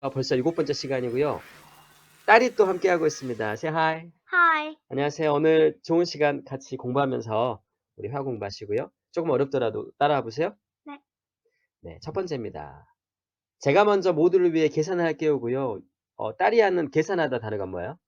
아, 벌써 일곱 번째 시간이고요. 딸이 또 함께 하고 있습니다. Say hi. Hi. 안녕하세요. 오늘 좋은 시간 같이 공부하면서 우리 회화 공부하시고요. 조금 어렵더라도 따라와 보세요. 네. 네, 첫 번째입니다. 제가 먼저 모두를 위해 계산을 할게요고요. 어, 딸이 하는 계산하다 단어가 뭐예요?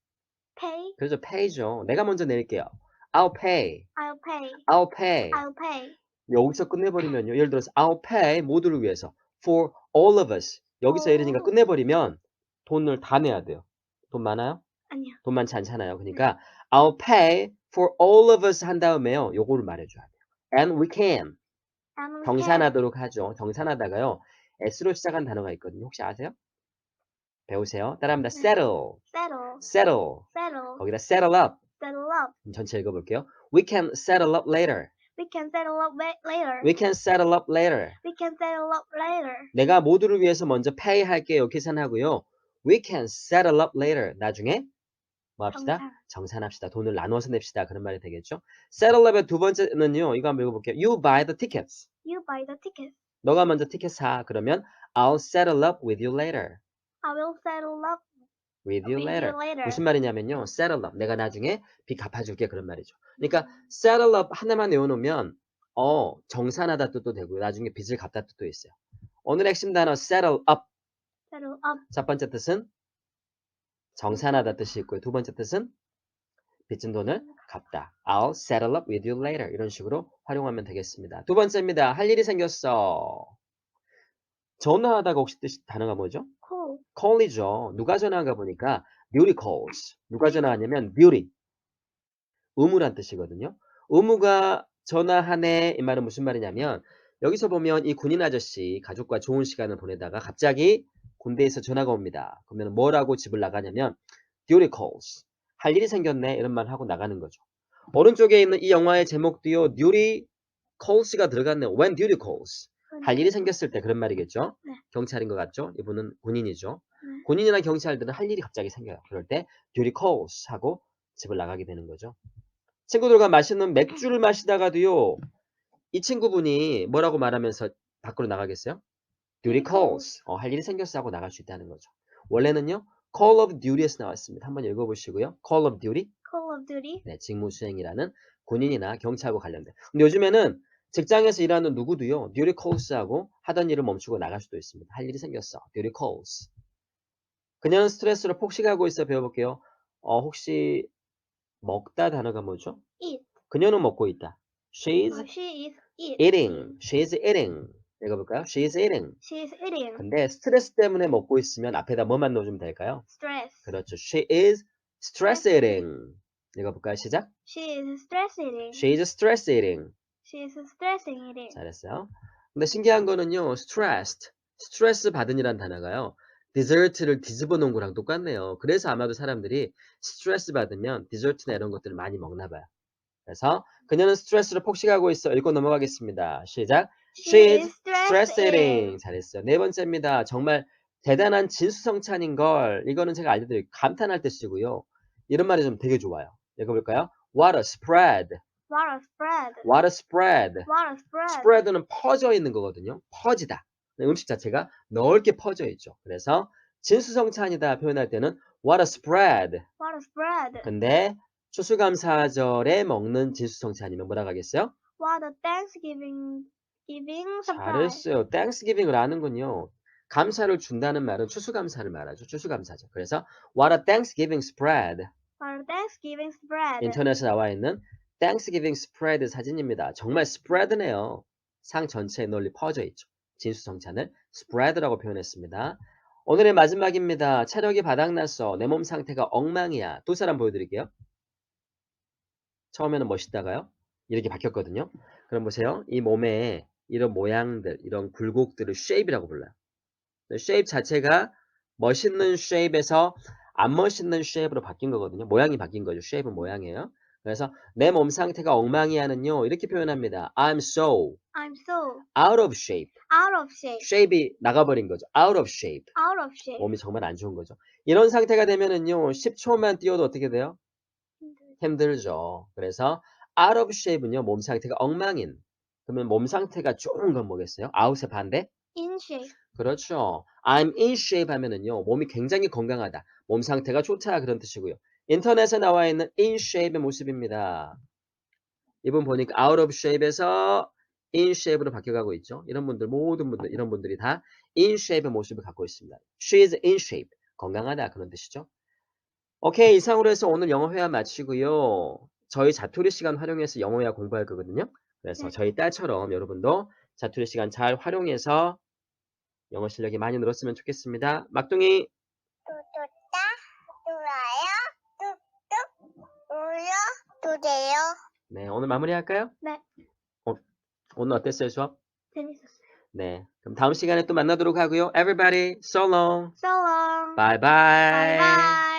Pay. 그래서 pay죠. 내가 먼저 낼게요. I'll pay. I'll pay. I'll pay. I'll pay. 여기서 끝내버리면요. 예를 들어서 I'll pay 모두를 위해서 for all of us. 여기서 이러니까 오. 끝내버리면 돈을 다 내야 돼요. 돈 많아요? 아니요. 돈 많지 않잖아요. 그러니까 I'll pay for all of us 한 다음에요. 요거를 말해줘야 돼요. And we can. And we can. 경산하도록 하죠. 경산하다가요. S로 시작한 단어가 있거든요. 혹시 아세요? 배우세요. 따라합니다. 네. settle, Settle. settle. Settle. 거기다 settle up. Settle up. 전체 읽어볼게요. We can settle up later. We can settle up later. We can settle up later. We can settle up later. 내가 모두를 위해서 먼저 pay 할게요. 계산하고요. We can settle up later. 나중에 뭐 합시다? 정산. 정산합시다. 돈을 나눠서 냅시다. 그런 말이 되겠죠. settle up의 두 번째는요. 이거 한번 읽어볼게요. You buy the tickets. You buy the ticket. 너가 먼저 티켓 사. 그러면 I'll settle up with you later. I will settle up with you later. 무슨 말이냐면요. settle up. 내가 나중에 빚 갚아줄게. 그런 말이죠. 그러니까 settle up 하나만 외워놓으면 어 정산하다 뜻도 되고요. 나중에 빚을 갚다 뜻도 있어요. 오늘 핵심 단어 settle up. Settle up. 첫 번째 뜻은 정산하다 뜻이 있고요. 두 번째 뜻은 빚진 돈을 갚다. I'll settle up with you later. 이런 식으로 활용하면 되겠습니다. 두 번째입니다. 할 일이 생겼어. 전화하다가 혹시 뜻 단어가 뭐죠? Call. call이죠. 누가 전화한가 보니까 beauty calls. 누가 전화하냐면 beauty. 의무란 뜻이거든요. 의무가 전화하네 이 말은 무슨 말이냐면 여기서 보면 이 군인 아저씨 가족과 좋은 시간을 보내다가 갑자기 군대에서 전화가 옵니다. 그러면 뭐라고 집을 나가냐면 duty calls. 할 일이 생겼네 이런 말 하고 나가는 거죠. 오른쪽에 있는 이 영화의 제목도요. duty calls가 들어갔네요. when duty calls. 할 일이 생겼을 때 그런 말이겠죠. 네. 경찰인 것 같죠. 이분은 군인이죠. 네. 군인이나 경찰들은 할 일이 갑자기 생겨요. 그럴 때 duty calls 하고 집을 나가게 되는 거죠. 친구들과 마시는 맥주를 마시다가도요. 이 친구분이 뭐라고 말하면서 밖으로 나가겠어요? duty calls. 어, 할 일이 생겼어 하고 나갈 수 있다는 거죠. 원래는요. call of duty에서 나왔습니다. 한번 읽어보시고요. call of duty. Call of Duty. 네, 직무 수행이라는 군인이나 경찰하고 관련된. 근데 요즘에는 직장에서 일하는 누구도요, duty calls하고 하던 일을 멈추고 나갈 수도 있습니다. 할 일이 생겼어. duty calls. 그녀는 스트레스로 폭식하고 있어 배워볼게요. 어, 혹시 먹다 단어가 뭐죠? Eat. 그녀는 먹고 있다. She's Oh, she is eat. eating. She's eating. 읽어볼까요? She's eating. She is eating. 근데 스트레스 때문에 먹고 있으면 앞에다 뭐만 넣어주면 될까요? Stress. 그렇죠. She is stress eating. 읽어볼까요? 시작. She is stress eating. She is stress eating. She is stressing eating. 잘했어요. 근데 신기한 거는요, stressed, 스트레스 받은이란 단어가요, 디저트를 뒤집어 놓은 거랑 똑같네요. 그래서 아마도 사람들이 스트레스 받으면 디저트나 이런 것들을 많이 먹나 봐요. 그래서 그녀는 스트레스로 폭식하고 있어. 읽고 넘어가겠습니다. 시작. She is stress eating. 잘했어요. 네 번째입니다. 정말 대단한 진수성찬인 걸. 이거는 제가 알려드릴게요. 감탄할 때 쓰고요. 이런 말이 좀 되게 좋아요. 읽어볼까요? What a spread. What a spread. What a spread. What a spread. spread는 퍼져 있는 거거든요. 퍼지다. 음식 자체가 넓게 퍼져 있죠. 그래서 진수성찬이다 표현할 때는 what a spread. What a spread. 근데 추수감사절에 먹는 진수성찬이면 뭐라고 하겠어요? What a Thanksgiving giving surprise. 잘했어요. Thanksgiving을 아는군요. 감사를 준다는 말은 추수감사를 말하죠. 추수감사죠. 그래서 what a Thanksgiving spread. What a Thanksgiving spread. 인터넷에 나와 있는 Thanksgiving spread 사진입니다. 정말 spread네요. 상 전체에 널리 퍼져 있죠. 진수성찬을 spread라고 표현했습니다. 오늘의 마지막입니다. 체력이 바닥났어. 내 몸 상태가 엉망이야. 두 사람 보여드릴게요. 처음에는 멋있다가요. 이렇게 바뀌었거든요. 그럼 보세요. 이 몸에 이런 모양들, 이런 굴곡들을 shape이라고 불러요. shape 자체가 멋있는 shape에서 안 멋있는 shape으로 바뀐 거거든요. 모양이 바뀐 거죠. shape은 모양이에요. 그래서 내 몸 상태가 엉망이야는요. 이렇게 표현합니다. I'm so I'm so out of shape. out of shape. shape이 나가버린 거죠. out of shape. Out of shape. 몸이 정말 안 좋은 거죠. 이런 상태가 되면은요. 10초만 뛰어도 어떻게 돼요? 힘들죠. 그래서 out of shape은요. 몸 상태가 엉망인. 그러면 몸 상태가 좋은 건 뭐겠어요? out의 반대? In shape. 그렇죠. I'm in shape 하면은요. 몸이 굉장히 건강하다. 몸 상태가 좋다 그런 뜻이고요. 인터넷에 나와 있는 in shape의 모습입니다. 이분 보니까 out of shape에서 in shape로 바뀌어가고 있죠. 이런 분들 모든 분들 이런 분들이 다 in shape의 모습을 갖고 있습니다. She is in shape. 건강하다 그런 뜻이죠. 오케이 이상으로 해서 오늘 영어 회화 마치고요. 저희 자투리 시간 활용해서 영어 회화 공부할 거거든요. 그래서 네. 저희 딸처럼 여러분도 자투리 시간 잘 활용해서 영어 실력이 많이 늘었으면 좋겠습니다. 막둥이 구독자, 좋아요, 뚝뚝 눌러 주세요. 네 오늘 마무리할까요? 네. 어, 오늘 어땠어요 수업? 재밌었어요. 네 그럼 다음 시간에 또 만나도록 하고요. Everybody so long. So long. Bye bye. Bye bye.